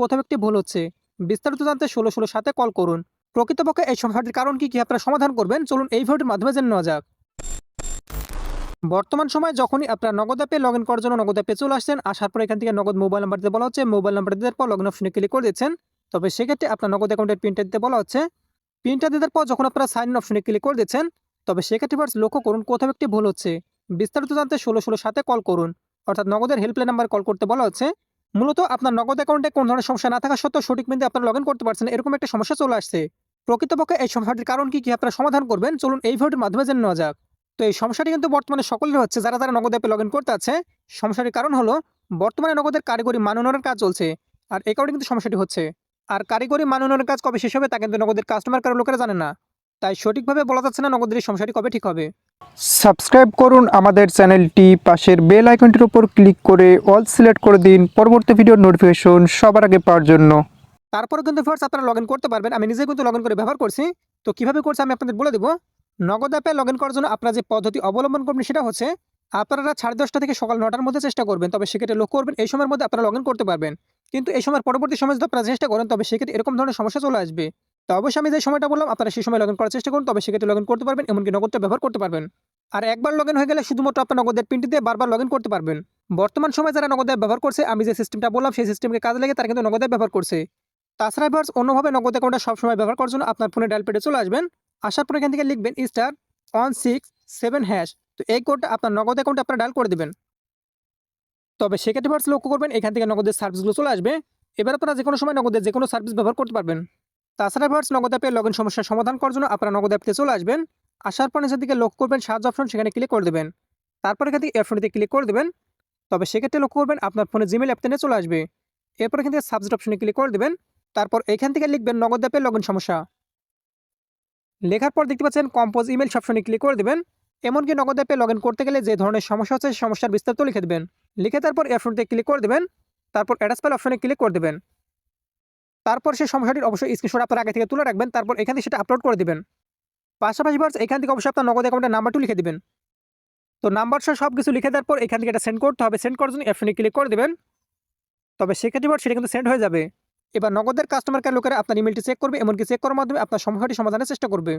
কোথাও একটি ভুল হচ্ছে। বিস্তারিত জানতে ষোলো ষোলো সাথে কল করুন। প্রকৃতপক্ষে এই সমস্যাটির কারণ কি কি আপনারা সমাধান করবেন? চলুন এই ভিডিওটির মাধ্যমে জেনে নেওয়া যাক। বর্তমান সময়ে যখনই আপনার নগদ অ্যাপে লগ ইন করার জন্য নগদ অ্যাপে চলে আসছেন, আসার পর এখান থেকে নগদ মোবাইল নাম্বার দিতে বলা হচ্ছে। মোবাইল নাম্বার দেওয়ার পর লগ ইন অপশনে ক্লিক করে দিচ্ছেন। তবে সেক্ষেত্রে আপনার নগদ অ্যাকাউন্টের পিনটা দিতে বলা হচ্ছে। পিনটা দেওয়ার পর যখন আপনারা সাইন ইন অপশনে ক্লিক করে দিচ্ছেন, তবে সেক্ষেত্রে ফার্স্ট লক্ষ্য করুন কোথাও একটি ভুল হচ্ছে। বিস্তারিত জানতে ষোলো ষোলো সাথে কল করুন। অর্থাৎ নগদের হেল্পলাইন নাম্বার কল করতে বলা হচ্ছে। মূলত আপনার নগদ অ্যাকাউন্টে কোনো ধরনের সমস্যা না থাকা সত্ত্বেও সঠিক মিনিটে আপনারা লগ ইন করতে পারছেন, এরকম একটা সমস্যা চলে আসছে। প্রকৃতপক্ষে এই সমস্যাটির কারণ কি কি আপনারা সমাধান করবেন? চলুন এই ভিডিওটির মাধ্যমে জেনে নেওয়া যাক। তো এই সমস্যাটি কিন্তু বর্তমানে সকলের হচ্ছে, যারা যারা নগদ অ্যাপে লগ ইন করতে আছে, সমস্যাটির কারণ হলো বর্তমানে নগদের কারিগরি মাননের কাজ চলছে, আর এই কারণে কিন্তু সমস্যাটি হচ্ছে। আর কারিগরি মাননের কাজ কবে শেষ হবে তা কিন্তু নগদের কাস্টমার কারও লোকেরা জানে না। তাই সঠিকভাবে বলা যাচ্ছে না নগদের সমস্যাটি কবে ঠিক হবে। সাবস্ক্রাইব করুন আমাদের চ্যানেলটি পাশের বেল আইকনটির উপর ক্লিক করে অল সিলেক্ট করে দিন। পরবর্তী ভিডিওর নোটিফিকেশন সবার আগে পাওয়ার জন্য। তারপরে কিন্তু ফার্স্ট আপনারা লগ করতে পারবেন। আমি নিজে কিন্তু লগ করে ব্যবহার করছি। তো কীভাবে করছে আমি আপনাদের বলে দেবো। নগদ অ্যাপে লগ ইন করার জন্য আপনারা যে পদ্ধতি অবলম্বন করবেন সেটা হচ্ছে আপনারা সাড়ে দশটা থেকে সকাল নটার মধ্যে চেষ্টা করবেন তবে সেক্ষেত্রে লক্ষ্য করবেন এই সময়ের মধ্যে আপনারা লগ ইন করতে পারবেন। কিন্তু এই সময়ের পরবর্তী সময় যদি আপনারা চেষ্টা করেন তবে সেক্ষেত্রে এরকম ধরনের সমস্যা চলে আসবে। তো অবশ্যই আমি যে সময়টা বললাম, আপনারা সেই সময় লগ করার চেষ্টা করুন, তবে সেক্ষেত্রে লগ করতে পারবেন, এমনকি নগদটা ব্যবহার করতে পারবেন। আর একবার লগ হয়ে গেলে শুধুমাত্র আপনার নগদের পিনটি দিয়ে বারবার লগ করতে পারবেন। বর্তমান সময় যারা নগদ অ্যাপ ব্যবহার করছে, আমি যে সিস্টেমটা বললাম, সেই সিস্টেমকে কাজে লেগে তারা কিন্তু নগদ অ্যাপ ব্যবহার করছে। তাছাড়া ভার্স অন্যভাবে নগদ অ্যাকাউন্টটা সবসময় ব্যবহার করার জন্য আপনার ফোনে ডায়াল পেটে চলে আসবেন। আসার পর এখান থেকে লিখবেন star one six seven hash তো এই কোডটা আপনার নগদ অ্যাকাউন্টে আপনারা ডায়াল করে দেবেন। তবে সেক্ষেত্রে ভার্স লক্ষ্য করবেন, এখান থেকে নগদের সার্ভিসগুলো চলে আসবে। এবার আপনারা যে কোনো সময় নগদের যে কোনো সার্ভিস ব্যবহার করতে পারবেন। তাছাড়া ভার্স নগদ অ্যাপে লগ ইন সমস্যার সমাধান করার জন্য আপনারা নগদ অ্যাপতে চলে আসবেন। আসার পর নিচের দিকে লক্ষ্য করবেন, সাহায্য অপশন সেখানে ক্লিক করে দেবেন। তারপর এখান থেকে অপশনটিতে ক্লিক করে দেবেন। তবে সেক্ষেত্রে লক্ষ্য করবেন, আপনার ফোনে জিমেল অ্যাপতে নিয়ে চলে আসবে। এরপর এখান থেকে সাবজেক্ট অপশনে ক্লিক করে দেবেন। তারপর এখান থেকে লিখবেন নগদ অ্যাপে লগ ইন সমস্যা। লেখার পর দেখতে পাচ্ছেন কম্পোজ ইমেল অপশনে ক্লিক করে দেবেন। এমনকি নগদ অ্যাপে লগ করতে গেলে যে ধরনের সমস্যা হচ্ছে সমস্যার বিস্তারিত লিখে দেবেন। লিখে তারপর অপশনটিতে ক্লিক করে দেবেন। তারপর অ্যাডাসপেল অপশনে ক্লিক করে দেবেন। তারপর সেই সমস্যাটির অবশ্যই স্ক্রিনশট আপনার আগে থেকে তুলে রাখবেন, তারপর এখান থেকে সেটা আপলোড করে দেবেন। পাশাপাশি ভার্স এখান থেকে অবশ্যই আপনার নগদ অ্যাকাউন্টের নাম্বারটি লিখে দেবেন। তো নাম্বার সহ সব কিছু লিখে দেওয়ার পর এখান থেকে এটা সেন্ড করতে হবে। সেন্ড করার জন্য অপশনে ক্লিক করে দেবেন। তবে সেক্ষেত্রে ভার্স সেটা কিন্তু সেন্ড হয়ে যাবে। এবার নগদের কাস্টমার কেয়ার লোকেরা আপনার ইমেলটি চেক করবে, এমনকি চেক করার মাধ্যমে আপনার সমস্যাটি সমাধানের চেষ্টা করবে।